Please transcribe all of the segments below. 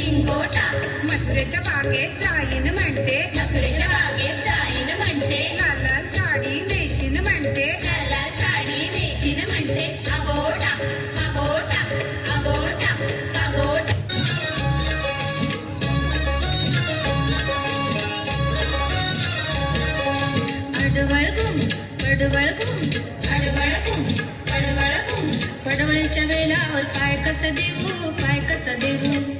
चिंचोटा मथुरेच्या बागेत जाईन म्हणते. मथुरेच्या बागेत जाईन म्हणते. लाल साडी नेशीन म्हणते. लाल साडी नेशीन म्हणते. अगोटा पडवळीच्या वेलावर पाय कसं देऊ पाय कसं देऊ?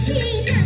心